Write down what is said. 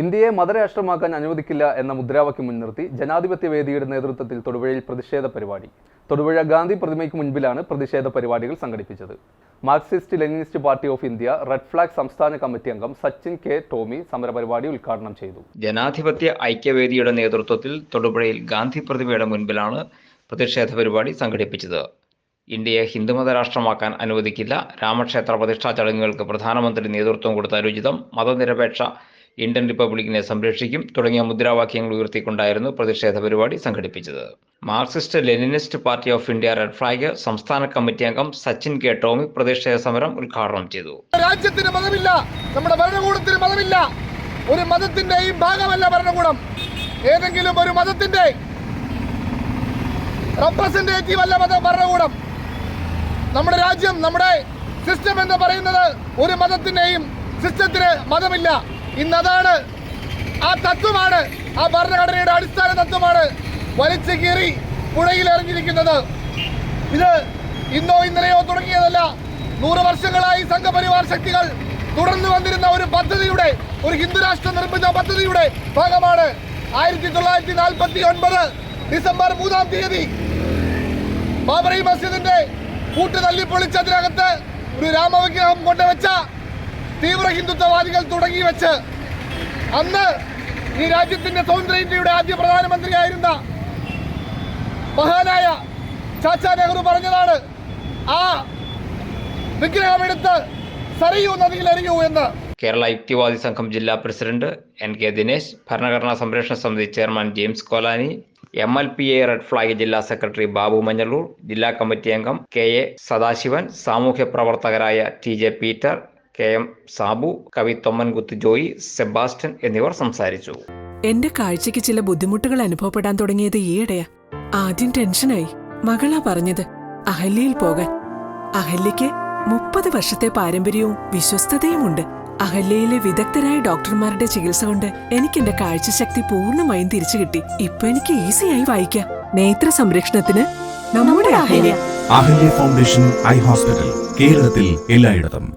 ഇന്ത്യയെ മതരാഷ്ട്രമാക്കാൻ അനുവദിക്കില്ല എന്ന മുദ്രാവാക്യം മുൻനിർത്തി ജനാധിപത്യ വേദിയുടെ നേതൃത്വത്തിൽ തൊടുപുഴയിൽ പ്രതിഷേധ പരിപാടി. തൊടുപുഴ ഗാന്ധി പ്രതിമയ്ക്ക് മുൻപിലാണ് പ്രതിഷേധ പരിപാടികൾ സംഘടിപ്പിച്ചത്. Marxist Leninist party of India red flag സംസ്ഥാന കമ്മിറ്റി അംഗം സച്ചിൻ കെ ടോമി സമരപരിപാടി ഉദ്ഘാടനം ചെയ്തു. ജനാധിപത്യ ഐക്യവേദിയുടെ നേതൃത്വത്തിൽ തൊടുപുഴയിൽ ഗാന്ധി പ്രതിമയുടെ മുൻപിലാണ് പ്രതിഷേധ പരിപാടി സംഘടിപ്പിച്ചത്. ഇന്ത്യയെ ഹിന്ദുമത രാഷ്ട്രമാക്കാൻ അനുവദിക്കില്ല. രാമക്ഷേത്ര പ്രതിഷ്ഠാ ചടങ്ങുകൾക്ക് പ്രധാനമന്ത്രി നേതൃത്വം കൊടുത്ത അനുചിതം മതനിരപേക്ഷ ഇന്ത്യൻ റിപ്പബ്ലിക്കിനെ സംരക്ഷിക്കും തുടങ്ങിയ മുദ്രാവാക്യങ്ങൾ ഉയർത്തിക്കൊണ്ടായിരുന്നു പ്രതിഷേധ പരിപാടി സംഘടിപ്പിച്ചത്. Marxist Leninist party of India red flag സംസ്ഥാന കമ്മിറ്റി അംഗം സച്ചിൻ കെ ടോമി പ്രതിഷേധ സമരം ഉദ്ഘാടനം ചെയ്തു. രാജ്യത്തിന് മതമില്ല നമ്മുടെ ഭരണകൂടത്തിന് മതമില്ല. ഒരു മതത്തിന്റെയും ഭാഗമല്ല ഭരണകൂടം. ഏതെങ്കിലും ഒരു മതത്തിന്റെ റെപ്രസെന്റേറ്റീവ് അല്ല മത ഭരണകൂടം. നമ്മുടെ രാജ്യം നമ്മുടെ സിസ്റ്റം എന്ന് പറയുന്നത് ഒരു മതത്തിന്റെയും സിസ്റ്റത്തിന് മതമില്ല. ഇന്നതാണ് ആ തത്വമാണ് ആ ഭരണഘടനയുടെ അടിസ്ഥാന തത്വമാണ് വലിച്ചു കീറി പുഴയിൽ എറിഞ്ഞിരിക്കുന്നത്. ഇത് ഇന്നോ ഇന്നലെയോ തുടങ്ങിയതല്ല നൂറ് വർഷങ്ങളായി സംഘപരിവാർ ശക്തികൾ തുടർന്നു വന്നിരുന്ന ഒരു പദ്ധതിയുടെ ഒരു ഹിന്ദുരാഷ്ട്ര നിർമ്മിത പദ്ധതിയുടെ ഭാഗമാണ് ആയിരത്തി തൊള്ളായിരത്തി നാൽപ്പത്തി ഒൻപത് ഡിസംബർ മൂന്നാം തീയതി. ബാബറി മസ്ജിദിന്റെ കൂട്ട് തല്ലിപ്പൊളിച്ചതിനകത്ത് ഒരു രാമവിഗ്രഹം കൊണ്ടുവച്ച തീവ്ര ഹിന്ദുത്വവാദികൾ തുടങ്ങി വെച്ച് അന്ന് ഈ രാജ്യത്തിന്റെ സ്വതന്ത്ര ഇന്ത്യയുടെ ആദ്യ പ്രധാനമന്ത്രിയായിരുന്ന മഹാനായ ചാച്ചാ നെഹ്റു പറഞ്ഞതാണ് ആ വിഗ്രഹമെടുത്ത് സറിയൂ നദിയിൽ എറിയൂ എന്ന്. കേരള യുക്തിവാദി സംഘം ജില്ലാ പ്രസിഡന്റ് എൻ കെ ദിനേശ് ഭരണഘടനാ സംരക്ഷണ സമിതി chairman James Kolani M L P A red flag ജില്ലാ സെക്രട്ടറി ബാബു മഞ്ഞളൂർ ജില്ലാ കമ്മിറ്റി അംഗം കെ എ സദാശിവൻ സാമൂഹ്യ പ്രവർത്തകരായ T J Peter K M Sabu കവി തൊമ്മൻകുത്ത് ജോയി സെബാസ്റ്റ്യൻ എന്നിവർ സംസാരിച്ചു. എന്റെ കാഴ്ചയ്ക്ക് ചില ബുദ്ധിമുട്ടുകൾ അനുഭവപ്പെടാൻ തുടങ്ങിയത് ഈയിടെയാ. ആദ്യം ടെൻഷനായി. മകളാ പറഞ്ഞത് അഹല്യയിൽ പോകാൻ. അഹല്യയ്ക്ക് മുപ്പത് വർഷത്തെ പാരമ്പര്യവും വിശ്വസ്തതയുമുണ്ട്. അഹല്യയിലെ വിദഗ്ധരായ ഡോക്ടർമാരുടെ ചികിത്സ കൊണ്ട് എനിക്ക് എന്റെ കാഴ്ചശക്തി പൂർണമായും തിരിച്ചു കിട്ടി. ഇപ്പൊ എനിക്ക് ഈസിയായി വായിക്കാം. നേത്ര സംരക്ഷണത്തിന് നമ്മുടെ Ahalya. Ahalya foundation eye hospital കേരളത്തിൽ എല്ലായിടത്തും.